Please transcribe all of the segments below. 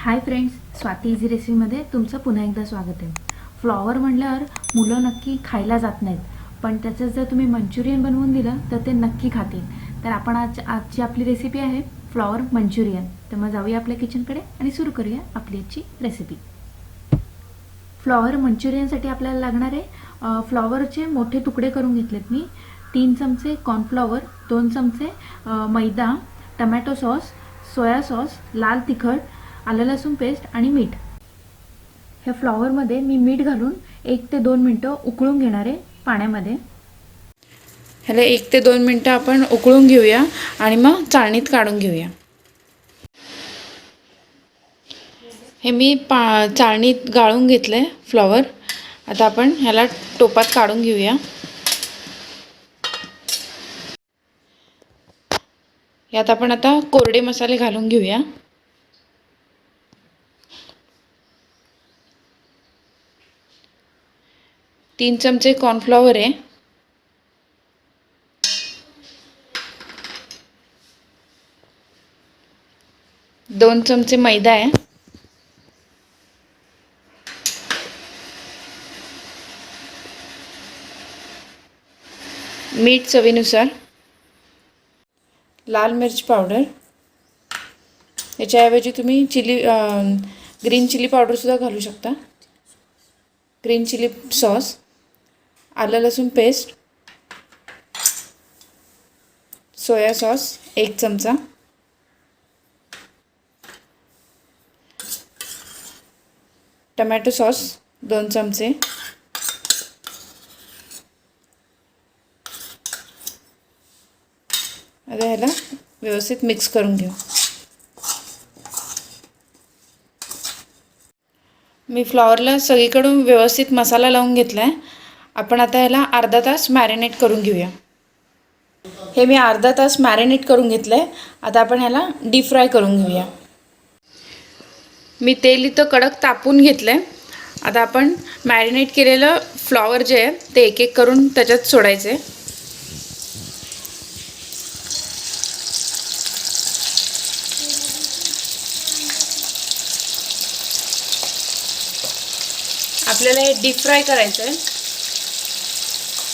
हाय friends Swati easy रेसिपीमध्ये तुमचं पुन्हा एकदा स्वागत आहे. फ्लॉवर म्हटल्यावर मुलं नक्की खायला जात नाहीत. पण त्याचं जर तुम्ही मंचुरियन बनवून दिलं तर ते नक्की खातील. तर आपण आज आजची आपली रेसिपी आहे फ्लॉवर मंचुरियन. तर मग जाऊया आपल्या किचनकडे आणि सुरू करूया आपली आजची रेसिपी फ्लॉवर मंचुरियनसाठी आपल्याला लागणारे आहे फ्लॉवरचे मोठे तुकडे करून घेतलेत मी. तीन चमचे कॉर्नफ्लॉवर दोन चमचे maida tomato sauce soya sauce लाल तिखट आलं लसूण पेस्ट आणि मीठ. ह्या फ्लॉवरमध्ये मी मीठ घालून एक ते दोन मिनटं उकळून घेणार आहे पाण्यामध्ये. ह्याला एक ते दोन मिनटं आपण उकळून घेऊया आणि मग चाळणीत काढून घेऊया. हे मी पा चाळणीत गाळून घेतलं आहे फ्लॉवर आता आपण ह्याला टोपात काढून घेऊया. यात आपण आता कोरडे मसाले घालून घेऊया. तीन चमचे कॉर्नफ्लॉवर आहे. दोन चमचे मैदा आहे. मीठ चवीनुसार. लाल मिरची पावडर याच्याऐवजी तुम्ही चिली ग्रीन चिली पावडरसुद्धा घालू शकता. ग्रीन चिली सॉस आलं लसूण पेस्ट सोया सॉस एक चमचा. टमॅटो सॉस दोन चमचे. आता ह्याला व्यवस्थित मिक्स करून घेऊ. मी फ्लॉवरला सगळीकडून व्यवस्थित मसाला लावून घेतला आहे आपण आता ह्याला अर्धा तास मॅरिनेट करून घेऊया. हे मी अर्धा तास मॅरिनेट करून घेतलं आहे आता आपण ह्याला डीप फ्राय करून घेऊया. मी तेल इथं कडक तापून घेतलं आहे आता आपण मॅरिनेट केलेलं फ्लॉवर जे आहे ते एक एक करून त्याच्यात सोडायचे आपल्याला हे डीप फ्राय करायचं आहे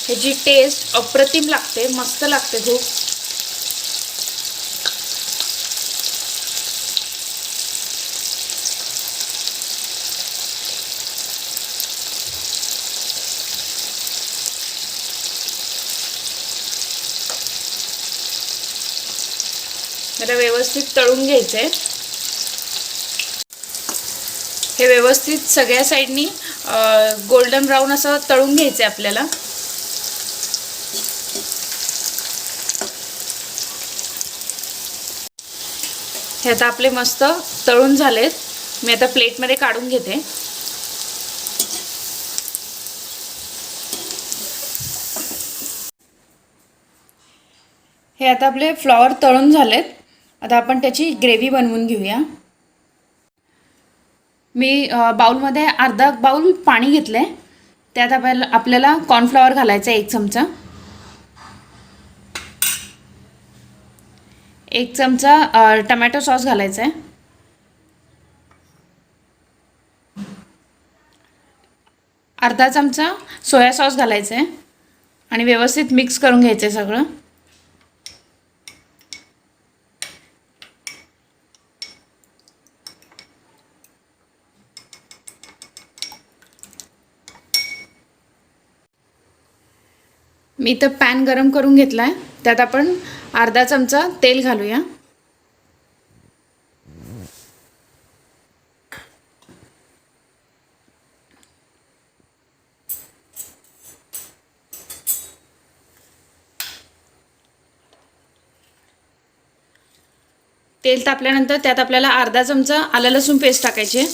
ह्याची टेस्ट अप्रतिम लागते मस्त लागते खूप. मला व्यवस्थित तळून घ्यायचं. आहे हे व्यवस्थित सगळ्या साईडनी गोल्डन ब्राऊन असं तळून घ्यायचं आहे आपल्याला. हे आता आपले मस्त तळून झालेत. मी आता प्लेटमध्ये काढून घेते. हे आता आपले फ्लॉवर तळून झालेत. आता आपण त्याची ग्रेव्ही बनवून घेऊया. मी बाऊलमध्ये अर्धा बाऊल पाणी घेतलं आहे त्यात आपल्याला आपल्याला कॉर्नफ्लॉवर घालायचं आहे एक चमचा. एक चमचा टमॅटो सॉस घालायचा आहे. अर्धा चमचा सोया सॉस घालायचा आहे. आणि व्यवस्थित मिक्स करून घ्यायचं आहे सगळं. मी इथं पॅन गरम करून घेतला आहे त्यात आपण अर्धा चमचा तेल घालूया. तेल तापल्यानंतर त्यात आपल्याला अर्धा चमचा आलं लसूण पेस्ट टाकायची आहे.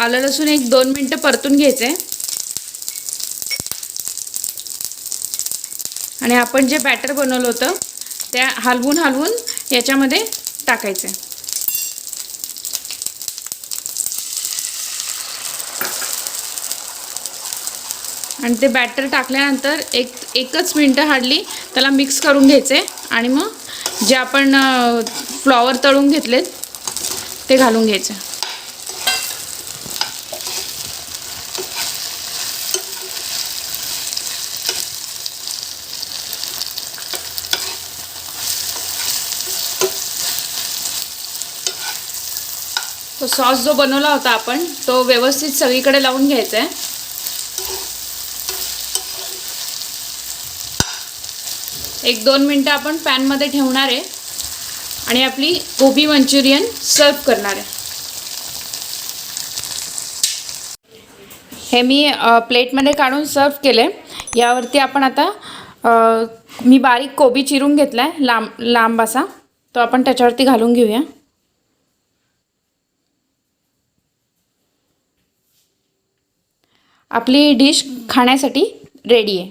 आलं लसूण एक दोन मिनटं परतून घ्यायचं. आहे आणि आपण जे बॅटर बनवलं होतं त्या हलवून हलवून याच्यामध्ये टाकायचं. आहे आणि ते बॅटर टाकल्यानंतर एक एकच मिनटं हाडली त्याला मिक्स करून घ्यायचे. आणि मग जे आपण फ्लॉवर तळून घेतलेत ते घालून घ्यायचे. तो सॉस जो बनवला होता आपण तो व्यवस्थित सगळीकडे लावून घ्यायचा आहे एक दोन मिनटं आपण पॅनमध्ये ठेवणार आहे आणि आपली गोबी मंचुरियन सर्व करणार आहे. हे मी प्लेटमध्ये काढून सर्व केले यावरती आपण आता मी बारीक कोबी चिरून घेतला आहे लांब लांब असा. तो आपण त्याच्यावरती घालून घेऊया. आपली डिश खाण्यासाठी रेडी आहे.